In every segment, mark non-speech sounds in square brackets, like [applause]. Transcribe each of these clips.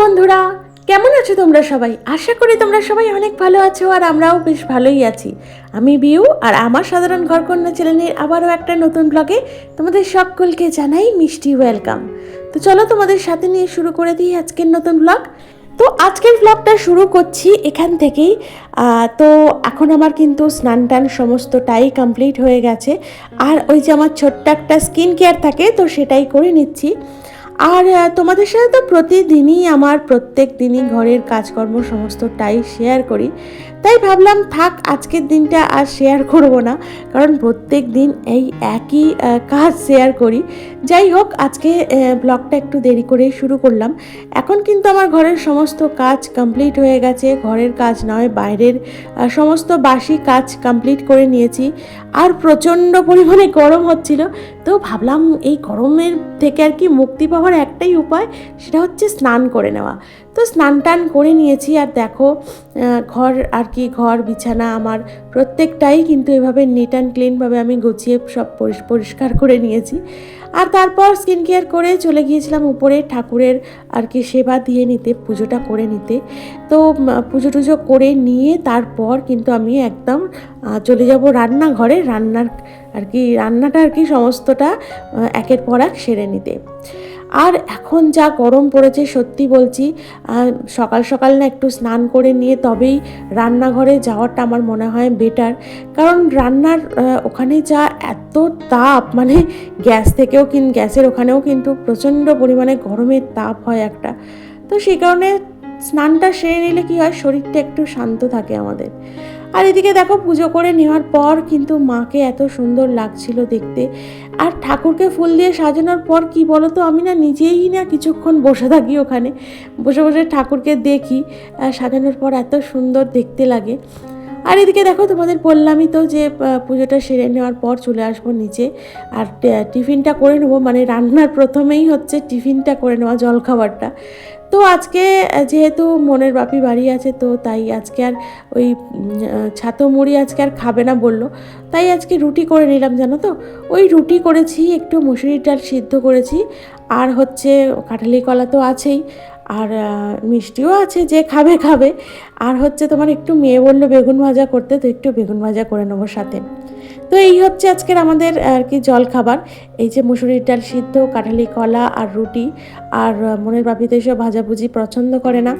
বন্ধুরা। কেমন আছো তোমরা সবাই? আশা করি তোমরা সবাই অনেক ভালো আছো আর আমরাও বেশ ভালোই আছি। আমি বিউ আর আমার সাধারণ ঘরকন্যা চ্যানেলের আবারও একটা নতুন ব্লগে তোমাদের সকলকে জানাই মিষ্টি ওয়েলকাম তো চলো তোমাদের সাথে নিয়ে শুরু করে দিই আজকের নতুন ব্লগ তো আজকের ব্লগটা শুরু করছি এখান থেকেই। তো এখন আমার কিন্তু স্নান টান সমস্তটাই কমপ্লিট হয়ে গেছে। আর ওই যে আমার ছোট্ট একটা স্কিন কেয়ার থাকে, তো সেটাই করে নিচ্ছি। আর তোমাদের সাথে তো প্রতিদিনই আমার প্রত্যেক দিনই ঘরের কাজকর্ম সমস্তটাই শেয়ার করি। তাই ভাবলাম, থাক, আজকের দিনটা আর শেয়ার করব না। কারণ প্রত্যেক দিন এই একই কাজ শেয়ার করি। যাই হোক, আজকে ব্লগটা একটু দেরি করেই শুরু করলাম। এখন কিন্তু আমার ঘরের সমস্ত কাজ কমপ্লিট হয়ে গেছে। ঘরের কাজ নয়, বাইরের সমস্ত বাসি কাজ কমপ্লিট করে নিয়েছি। আর প্রচণ্ড পরিমাণে গরম হচ্ছিল। তো ভাবলাম, এই গরমের থেকে আর কি মুক্তি পাওয়ার একটাই উপায়, সেটা হচ্ছে স্নান করে নেওয়া। তো স্নান টান করে নিয়েছি আর দেখো ঘর আর কি, ঘর, বিছানা আমার প্রত্যেকটাই কিন্তু এভাবে নিট অ্যান্ড ক্লিনভাবে আমি গুছিয়ে সব পরিষ- পরিষ্কার করে নিয়েছি। আর তারপর স্কিন কেয়ার করে চলে গিয়েছিলাম উপরে ঠাকুরের আর কি সেবা দিয়ে নিতে, পুজোটা করে নিতে। তো পুজো টুজো করে নিয়ে তারপর কিন্তু আমি একদম চলে যাব রান্নাঘরে। রান্নার আর কি, রান্নাটা আর কি সমস্তটা একের পর এক সেরে নিতে। আর এখন যা গরম পড়েছে, সত্যি বলছি সকাল সকাল না একটু স্নান করে নিয়ে তবেই রান্নাঘরে যাওয়াটা আমার মনে হয় বেটার কারণ রান্নার ওখানে যা এত তাপ মানে গ্যাস থেকেও কিন, গ্যাসের ওখানেও কিন্তু প্রচণ্ড পরিমাণে গরমের তাপ হয় একটা। তো সেই কারণে স্নানটা সেরে নিলে কি হয়, শরীরটা একটু শান্ত থাকে আমাদের। আর এদিকে দেখো পুজো করে নেওয়ার পর কিন্তু মাকে এত সুন্দর লাগছিল দেখতে। আর ঠাকুরকে ফুল দিয়ে সাজানোর পর কি বলো তো আমি না নিজেই না কিছুক্ষণ বসে থাকি ওখানে। বসে বসে ঠাকুরকে দেখি সাজানোর পর এত সুন্দর দেখতে লাগে। আর এদিকে দেখো তোমাদের বললামই তো যে পুজোটা সেরে নেওয়ার পর চলে আসব নিচে। আর টিফিনটা করে নেব মানে রান্নার প্রথমেই হচ্ছে টিফিনটা করে নেওয়া, জলখাবারটা। তো আজকে যেহেতু মনের বাপি বাড়ি আছে, তো তাই আজকে আর ওই ছাতো মুড়ি আজকে আর খাবে না বলল। তাই আজকে রুটি করে নিলাম, জানো তো? ওই রুটি করেছি, একটু মুসুরির ডাল সিদ্ধ করেছি। আর হচ্ছে কাঁঠালি কলা তো আছেই, আর মিষ্টিও আছে, যে খাবে খাবে। আর হচ্ছে তোমার একটু মেয়ে বলল বেগুন ভাজা করতে, তো একটু বেগুন ভাজা করে নেব সাথে। তো এই হচ্ছে আজকের আমাদের আর কি জল খাবার এই যে মুসুরির ডাল সিদ্ধ, কাঁঠালি কলা আর রুটি। আর মনের বাপি তো এসব ভাজাভুজি পছন্দ করে না।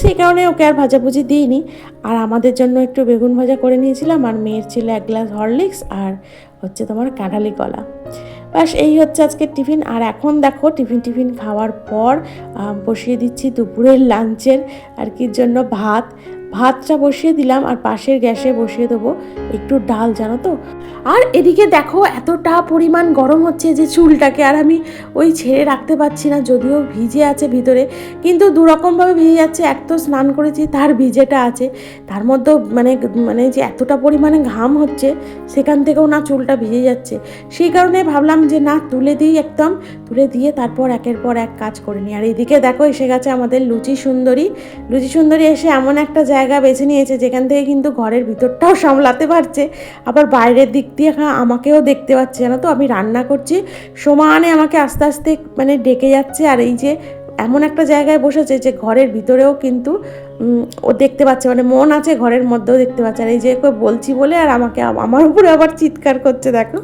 সেই কারণে ওকে আর ভাজাভুজি দিইনি। আর আমাদের জন্য একটু বেগুন ভাজা করে নিয়েছিলাম। আর মেয়ের ছিল এক গ্লাস হরলিক্স আর হচ্ছে তোমার কাঁঠালি কলা। ব্যাস, এই হচ্ছে আজকের টিফিন। আর এখন দেখো, টিফিন টিফিন খাওয়ার পর বসিয়ে দিচ্ছি দুপুরের লাঞ্চের, আর কি, জন্য ভাত। ভাতটা বসিয়ে দিলাম আর পাশের গ্যাসে বসিয়ে দেবো একটু ডাল, জানো তো? আর এদিকে দেখো, এতটা পরিমাণ গরম হচ্ছে যে চুলটাকে আর আমি ওই ছেড়ে রাখতে পারছি না, যদিও ভিজে আছে ভিতরে, কিন্তু দুরকমভাবে ভিজে যাচ্ছে। এক তো স্নান করেছি, তার ভিজেটা আছে, তার মধ্যেও মানে মানে যে এতটা পরিমাণে ঘাম হচ্ছে, সেখান থেকেও না চুলটা ভিজে যাচ্ছে। সেই কারণে ভাবলাম যে না, তুলে দিই একদম, তুলে দিয়ে তারপর একের পর এক কাজ করে নিই। আর এদিকে দেখো, এসে গেছে আমাদের লুচি সুন্দরী। লুচি সুন্দরী এসে এমন একটা জায়গা বেছে নিয়েছে, যেখান থেকে কিন্তু ঘরের ভিতরটাও সামলাতে পারছে। আবার বাইরের দিক দিয়ে এখন আমাকেও দেখতে পাচ্ছে। জানো তো, আমি রান্না করছি, সমানে আমাকে আস্তে আস্তে মানে ডেকে যাচ্ছে। আর এই যে এমন একটা জায়গায় বসেছে যে ঘরের ভিতরেও কিন্তু ও দেখতে পাচ্ছে মানে মন আছে ঘরের মধ্যেও দেখতে পাচ্ছে। আর এই যে বলছি বলে আর আমাকে, আমার উপরে আবার চিৎকার করছে, দেখো।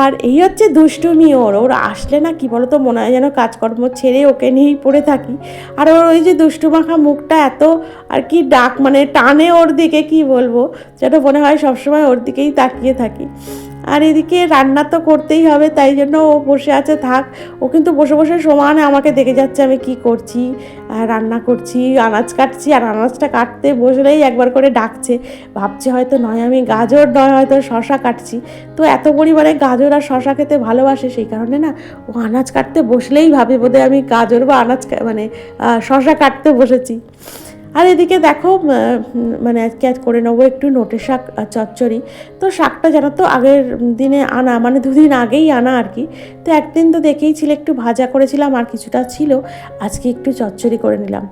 আর এই হচ্ছে দুষ্টুমি ওর। ওর আসলে না, কি বলতো, মনে হয় যেন কাজকর্ম ছেড়ে ওকে নিয়েই পড়ে থাকি। আর ওর ওই যে দুষ্টু মাখা মুখটা এত আর কি ডাক মানে টানে ওর দিকে, কি বলব? যেন মনে হয় সবসময় ওর দিকেই তাকিয়ে থাকি। আর এদিকে রান্না তো করতেই হবে, তাই জন্য ও বসে আছে, থাক। ও কিন্তু বসে বসে সমানে আমাকে দেখে যাচ্ছে, আমি কি করছি রান্না করছি, আনাজ কাটছি, আর আনাজটা কাটতে বসলেই একবার করে ডাকছে। ভাবছে হয়তো নয়, আমি গাজর নয়, হয়তো শশা কাটছি। তো এত পরিমাণে গাজর আর শশা খেতে ভালোবাসে, সেই কারণে না, ও আনাজ কাটতে বসলেই ভাবে বোধহয় আমি গাজর বা আনাজ মানে শশা কাটতে বসেছি। আর এদিকে দেখো মানে আজকে আজ করে নেব একটু নোটে শাক চচ্চড়ি। তো শাকটা জানো তো, আগের দিনে আনা মানে দুদিন আগেই আনা আর কি। তো একদিন তো দেখেই ছিল, একটু ভাজা করেছিলাম আর কিছুটা ছিল, আজকে একটু চচ্চড়ি করে নিলাম।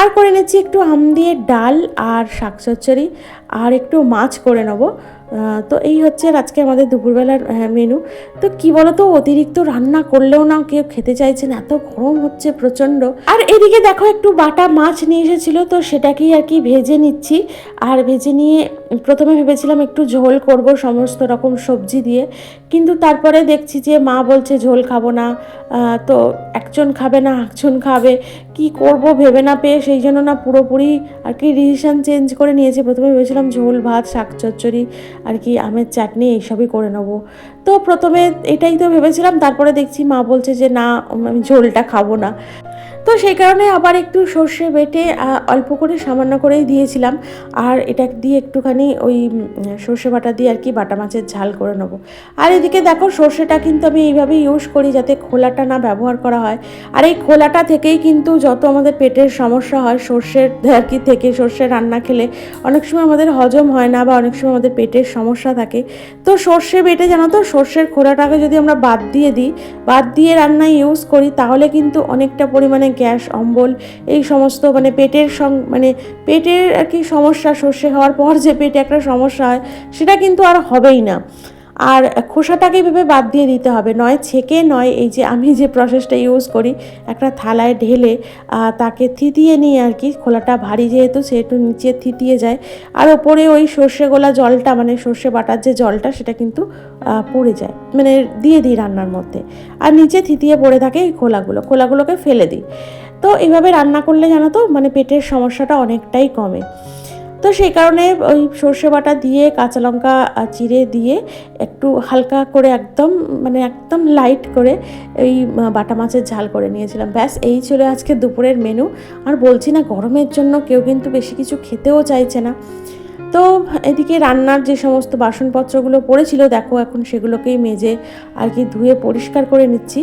আর করে নিচ্ছি একটু আম দিয়ে ডাল আর শাক চচ্চড়ি, আর একটু মাছ করে নেব। তো এই হচ্ছে আজকে আমাদের দুপুরবেলার মেনু তো কি বলতো, অতিরিক্ত রান্না করলেও না কেউ খেতে চাইছে না, এত গরম হচ্ছে প্রচণ্ড। আর এদিকে দেখো একটু বাটা মাছ নিয়ে এসেছিল, তো সেটাকেই আর কি ভেজে নিচ্ছি। আর ভেজে নিয়ে প্রথমে ভেবেছিলাম একটু ঝোল করব সমস্ত রকম সবজি দিয়ে, কিন্তু তারপরে দেখছি যে মা বলছে ঝোল খাব না তো একজন খাবে না একজন খাবে, কি করব ভেবে না পেয়ে সেই জন্য না পুরোপুরি আর কি ডিসিশন চেঞ্জ করে নিয়েছি। প্রথমে ভেবেছিলাম ঝোল, ভাত, শাক চচ্চড়ি, আর কি আমের চাটনি এইসবই করে নেব। তো প্রথমে এটাই তো ভেবেছিলাম, তারপরে দেখছি মা বলছে যে না, আমি ঝোলটা খাব না। তো সেই কারণে আবার একটু সর্ষে বেটে অল্প করে সামান্য করেই দিয়েছিলাম। আর এটা দিয়ে একটুখানি ওই সর্ষে বাটা দিয়ে আর কি বাটা মাছের ঝাল করে নেব। আর এদিকে দেখো সর্ষেটা কিন্তু আমি এইভাবে ইউজ করি যাতে খোলাটা না ব্যবহার করা হয়। আর এই খোলাটা থেকেই কিন্তু যত আমাদের পেটের সমস্যা হয়, সর্ষের [laughs] আর কি থেকে সর্ষে রান্না খেলে অনেক সময় আমাদের হজম হয় না বা অনেক সময় আমাদের পেটের সমস্যা থাকে। তো সর্ষে বেটে জানো তো, সর্ষের খোলাটাকে যদি আমরা বাদ দিয়ে দিই, বাদ দিয়ে রান্না ইউজ করি, তাহলে কিন্তু অনেকটা পরিমাণে গ্যাস, অম্বল এই সমস্ত মানে পেটের সং মানে পেটের আর কি সমস্যা সর্ষে হওয়ার পর যে পেটে একটা সমস্যা হয়, সেটা কিন্তু আর হবেই না। আর খোসাটাকে ভেবে বাদ দিয়ে দিতে হবে। নয় ছেঁকে, নয় এই যে আমি যে প্রসেসটা ইউজ করি, একটা থালায় ঢেলে তাকে থিতিয়ে নিয়ে আর কি, খোলাটা ভারী যেহেতু সেহেতু নিচে থিতিয়ে যায়। আর ওপরে ওই সর্ষে গোলা জলটা মানে সর্ষে বাটার যে জলটা, সেটা কিন্তু পড়ে যায়। মানে দিয়ে দিই রান্নার মধ্যে। আর নিচে থিতিয়ে পড়ে থাকে এই খোলাগুলো। খোলাগুলোকে ফেলে দিই। তো এইভাবে রান্না করলে জানো তো মানে পেটের সমস্যাটা অনেকটাই কমে। তো সেই কারণে ওই সর্ষে বাটা দিয়ে, কাঁচা লঙ্কা চিড়ে দিয়ে একটু হালকা করে একদম মানে একদম লাইট করে এই বাটা মাছের ঝাল করে নিয়েছিলাম। ব্যাস, এই ছিল আজকে দুপুরের মেনু আর বলছি না, গরমের জন্য কেউ কিন্তু বেশি কিছু খেতেও চাইছে না। তো এদিকে রান্নার যে সমস্ত বাসনপত্রগুলো পড়েছিল, দেখো এখন সেগুলোকেই মেজে আর কি ধুয়ে পরিষ্কার করে নিচ্ছি।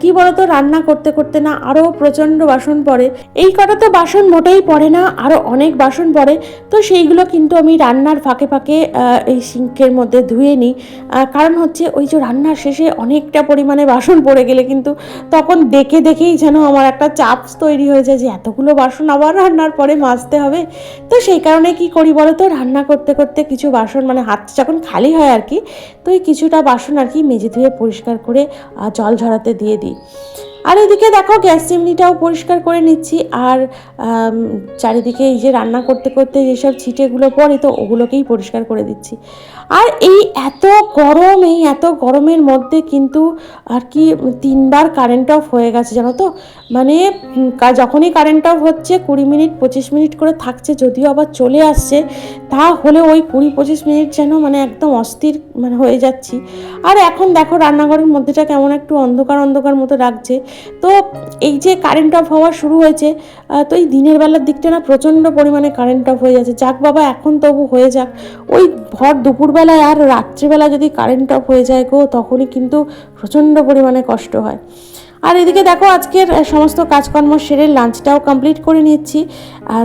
কি বলতো, রান্না করতে করতে না আরও প্রচণ্ড বাসন পড়ে। এই কটা তো বাসন মোটেই পড়ে না আরও অনেক বাসন পড়ে। তো সেইগুলো কিন্তু আমি রান্নার ফাঁকে ফাঁকে এই সিঙ্কের মধ্যে ধুয়ে নিই। কারণ হচ্ছে ওই যে রান্নার শেষে অনেকটা পরিমাণে বাসন পড়ে গেলে কিন্তু তখন দেখে দেখেই যেন আমার একটা চাপ তৈরি হয়ে যায় যে এতগুলো বাসন আবার রান্নার পরে মাজতে হবে। তো সেই কারণে কি করি বলো তো রান্না করতে করতে কিছু বাসন মানে হাত যখন খালি হয় আর কি, তো এই কিছুটা বাসন আর কি মেঝে ধুয়ে পরিষ্কার করে জল ঝরাতে দিয়ে দিই। আর এদিকে দেখো, গ্যাস চিমনিটাও পরিষ্কার করে নিচ্ছি। আর চারিদিকে এই যে রান্না করতে করতে যেসব ছিটেগুলো পড়ে, তো ওগুলোকেই পরিষ্কার করে দিচ্ছি। আর এই এত গরম এই এত গরমের মধ্যে কিন্তু আর কি তিনবার কারেন্ট অফ হয়ে গেছে, জানো তো? মানে যখনই কারেন্ট অফ হচ্ছে, কুড়ি মিনিট, পঁচিশ মিনিট করে থাকছে, যদিও আবার চলে আসছে তা হলে ওই কুড়ি, পঁচিশ মিনিট যেন মানে একদম অস্থির মানে হয়ে যাচ্ছি। আর এখন দেখো, রান্নাঘরের মধ্যেটা কেমন একটু অন্ধকার অন্ধকার মতো লাগছে। তো এই যে কারেন্ট অফ হওয়া শুরু হয়েছে তো এই দিনের বেলার দিকটা না প্রচণ্ড পরিমাণে কারেন্ট অফ হয়ে যাচ্ছে। যাক বাবা, এখন তবু হয়ে যাক। ওই ভর দুপুরবেলায় আর রাত্রিবেলা যদি কারেন্ট অফ হয়ে যায় গো, তখনই কিন্তু প্রচণ্ড পরিমাণে কষ্ট হয়। আর এদিকে দেখো, আজকের সমস্ত কাজকর্ম সেরে লাঞ্চটাও কমপ্লিট করে নিচ্ছি।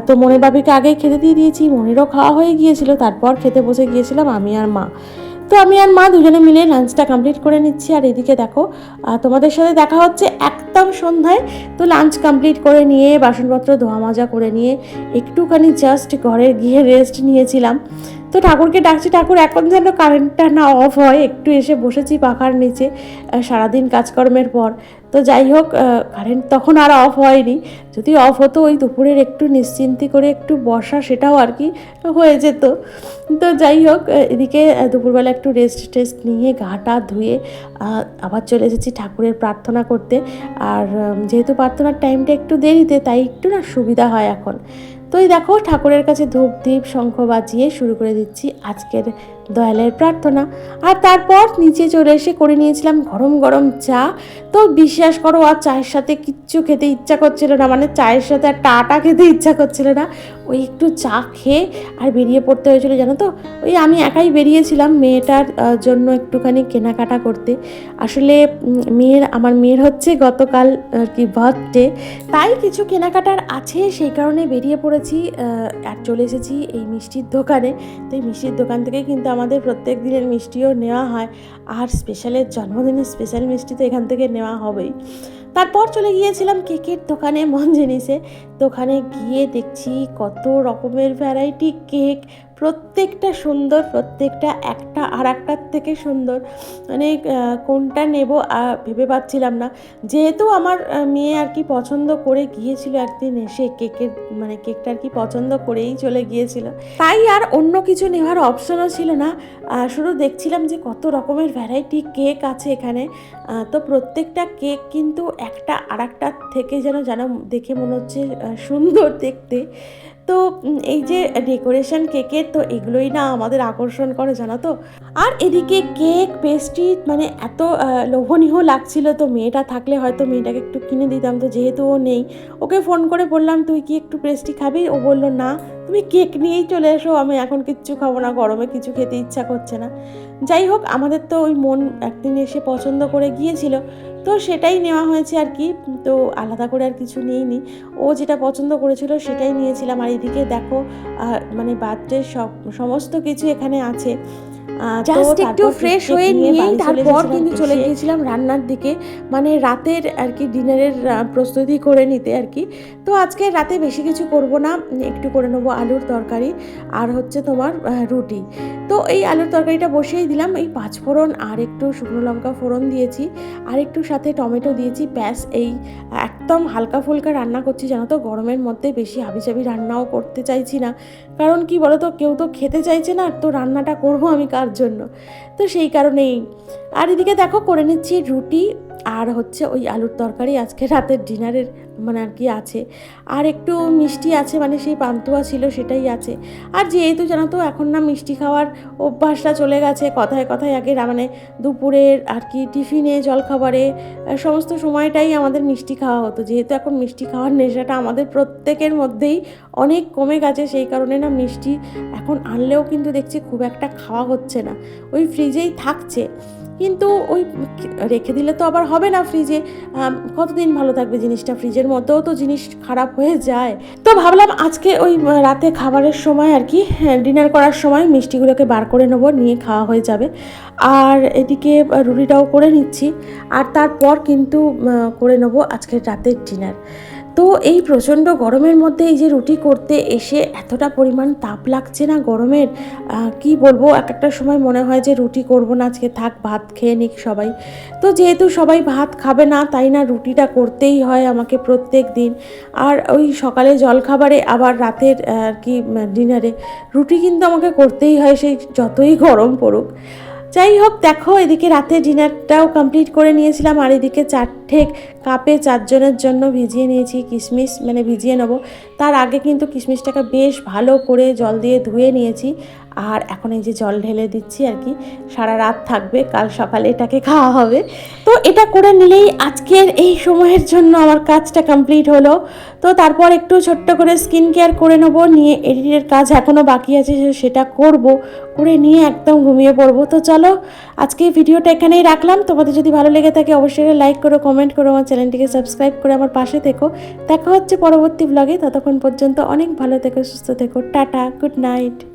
তো মনের বাবিকে আগেই খেতে দিয়ে দিয়েছি, মনেরও খাওয়া হয়ে গিয়েছিল, তারপর খেতে বসে গিয়েছিলাম আমি আর মা। তো আমি আর মা দুজনে মিলে লাঞ্চটা কমপ্লিট করে নিচ্ছি। আর এদিকে দেখো তোমাদের সাথে দেখা হচ্ছে একদম সন্ধ্যায়। তো লাঞ্চ কমপ্লিট করে নিয়ে, বাসনপত্র ধোয়া মাজা করে নিয়ে, একটুখানি জাস্ট ঘরে গিয়ে রেস্ট নিয়েছিলাম। তো ঠাকুরকে ডাকছি, ঠাকুর, এখন যেন কারেন্টটা না অফ হয়। একটু এসে বসেছি পাখার নিচে সারাদিন কাজকর্মের পর। তো যাই হোক কারেন্ট তখন আর অফ হয়নি। যদি অফ হতো, ওই দুপুরের একটু নিশ্চিন্তি করে একটু বসা, সেটাও আর কি হয়ে যেত। তো যাই হোক এদিকে দুপুরবেলা একটু রেস্ট টেস্ট নিয়ে গাটা ধুয়ে আবার চলে এসেছি ঠাকুরের প্রার্থনা করতে। আর যেহেতু প্রার্থনার টাইমটা একটু দেরিতে, তাই একটু না সুবিধা হয় এখন। তো এই দেখো, ঠাকুরের কাছে ধূপ দ্বীপ শঙ্খ বাজিয়ে শুরু করে দিচ্ছি আজকের দয়ালের প্রার্থনা। আর তারপর নিচে চলে এসে করে নিয়েছিলাম গরম গরম চা। তো বিশ্বাস করো, আর চায়ের সাথে কিচ্ছু খেতে ইচ্ছা করছিল না। মানে চায়ের সাথে আর টাটা খেতে ইচ্ছা করছিল না। ওই একটু চা খেয়ে আর বেরিয়ে পড়তে হয়েছিল, জানো তো? ওই আমি একাই বেরিয়েছিলাম মেয়েটার জন্য একটুখানি কেনাকাটা করতে। আসলে মেয়ের, আমার মেয়ের হচ্ছে গতকাল আর কি বার্থডে তাই কিছু কেনাকাটার আছে, সেই কারণে বেরিয়ে পড়েছি। আর চলে এসেছি এই মিষ্টির দোকানে। তো এই মিষ্টির দোকান থেকে কিন্তু আমাদের প্রত্যেক দিনের মিষ্টিও নেওয়া হয় আর স্পেশালের জন্মদিনের স্পেশাল মিষ্টি তো এখান থেকে নেওয়া হবেই। তারপর চলে গিয়েছিলাম কেকের দোকানে, মন জিনিসে। দোকানে গিয়ে দেখছি কত রকমের ভ্যারাইটি কেক প্রত্যেকটা সুন্দর, প্রত্যেকটা একটা আর একটার থেকে সুন্দর। মানে কোনটা নেব ভেবে পাচ্ছিলাম না। যেহেতু আমার মেয়ে আর কি পছন্দ করে গিয়েছিল একদিন এসে, কেকের মানে কেকটা আর কি পছন্দ করেই চলে গিয়েছিল। তাই আর অন্য কিছু নেওয়ার অপশনও ছিল না। শুধু দেখছিলাম যে কত রকমের ভ্যারাইটি কেক আছে এখানে। তো প্রত্যেকটা কেক কিন্তু একটা আর একটার থেকে যেন যেন দেখে মনে হচ্ছে সুন্দর দেখতে। তো এই যে ডেকোরেশন কেকের তো এগুলোই না আমাদের আকর্ষণ করে, জানো তো? আর এদিকে কেক পেস্ট্রি মানে এত লোভনীয় লাগছিল তো, মেয়েটা থাকলে হয়তো মেয়েটাকে একটু কিনে দিতাম, তো যেহেতু ও নেই, ওকে ফোন করে বললাম, তুই কি একটু পেস্ট্রি খাবি? ও বলল, না। তুমি কেক নিয়েই চলে এসো আমি এখন কিচ্ছু খাব না গরমে কিছু খেতে ইচ্ছা করছে না। যাই হোক আমাদের তো ওই মন একদিন এসে পছন্দ করে গিয়েছিল তো সেটাই নেওয়া হয়েছে আর কি তো আলাদা করে আর কিছু নিইনি। ও যেটা পছন্দ করেছিল সেটাই নিয়েছিলাম আর এদিকে দেখো মানে বার্থডে সব সমস্ত কিছু এখানে আছে। জাস্ট একটু ফ্রেশ হয়ে নিয়েই তারপর কিন্তু চলে গিয়েছিলাম রান্নার দিকে মানে রাতের আর কি ডিনারের প্রস্তুতি করে নিতে আর কি। তো আজকে রাতে বেশি কিছু করব না একটু করে নেব আলুর তরকারি আর হচ্ছে তোমার রুটি। তো এই আলুর তরকারিটা বসিয়েই দিলাম। এই পাঁচ ফোড়ন আর একটু শুকনো লঙ্কা ফোড়ন দিয়েছি। আর একটু সাথে টমেটো দিয়েছি। ব্যাস, এই একদম হালকা ফুলকা রান্না করছি। জানো তো, গরমের মধ্যে বেশি হাবিজাবি রান্নাও করতে চাইছি না। কারণ কি বলো তো কেউ তো খেতে চাইছে না, তো রান্নাটা করব আমি কার জন্য? তো সেই কারণেই। আর এদিকে দেখো, করে নিচ্ছি রুটি আর হচ্ছে ওই আলুর তরকারি। আজকে রাতের ডিনারের মানে আর কি আছে। আর একটু মিষ্টি আছে মানে সেই পান্তুয়া ছিল সেটাই আছে। আর যেহেতু জানো তো, এখন না মিষ্টি খাওয়ার অভ্যাসটা চলে গেছে। কথায় কথায় আগে মানে দুপুরের আর কি টিফিনে, জলখাবারে সমস্ত সময়টাই আমাদের মিষ্টি খাওয়া হতো। যেহেতু এখন মিষ্টি খাওয়ার নেশাটা আমাদের প্রত্যেকের মধ্যেই অনেক কমে গেছে, সেই কারণে না মিষ্টি এখন আনলেও কিন্তু দেখছি খুব একটা খাওয়া হচ্ছে না। ওই ফ্রিজেই থাকছে। কিন্তু ওই রেখে দিলে তো আবার হবে না ফ্রিজে কতদিন ভালো থাকবে জিনিসটা? ফ্রিজের মধ্যেও তো জিনিস খারাপ হয়ে যায়। তো ভাবলাম আজকে ওই রাতে খাবারের সময় আর কি ডিনার করার সময় মিষ্টিগুলোকে বার করে নেব, নিয়ে খাওয়া হয়ে যাবে। আর এদিকে রুটিটাও করে নিচ্ছি। আর তারপর কিন্তু করে নেব আজকের রাতের ডিনার তো এই প্রচণ্ড গরমের মধ্যে এই যে রুটি করতে এসে এতটা পরিমাণ তাপ লাগছে না গরমের কি বলব? এক একটা সময় মনে হয় যে রুটি করব না, আজকে থাক, ভাত খেয়ে নিক সবাই। তো যেহেতু সবাই ভাত খাবে না, তাই না রুটিটা করতেই হয় আমাকে প্রত্যেক দিন। আর ওই সকালে জলখাবারে, আবার রাতের আর কি ডিনারে। রুটি কিন্তু আমাকে করতেই হয় সেই যতই গরম পড়ুক। যাই হোক দেখো, এদিকে রাতে ডিনারটাও কমপ্লিট করে নিয়েছিলাম আর এদিকে চারঠেক কাপে চারজনের জন্য ভিজিয়ে নিয়েছি, কিশমিশ মানে ভিজিয়ে নেব। তার আগে কিন্তু কিশমিশটাকে বেশ ভালো করে জল দিয়ে ধুয়ে নিয়েছি। আর এখন এই যে জল ঢেলে দিচ্ছি আর কি, সারা রাত থাকবে, কাল সকালে এটাকে খাওয়া হবে। তো এটা করে নিলেই আজকের এই সময়ের জন্য আমার কাজটা কমপ্লিট হলো। তো তারপর একটু ছোট্ট করে স্কিন কেয়ার করে নেব, নিয়ে এডিটের কাজ এখনও বাকি আছে সেটা করব, করে নিয়ে একদম ঘুমিয়ে পড়ব। তো চলো, আজকে ভিডিওটা এখানেই রাখলাম। তোমাদের যদি ভালো লেগে থাকে অবশ্যই লাইক করো কমেন্ট করো, আমার চ্যানেলটিকে সাবস্ক্রাইব করে আমার পাশে থেকো। দেখা হচ্ছে পরবর্তী ব্লগে ততক্ষণ পর্যন্ত অনেক ভালো থেকো, সুস্থ থেকো, টাটা গুড নাইট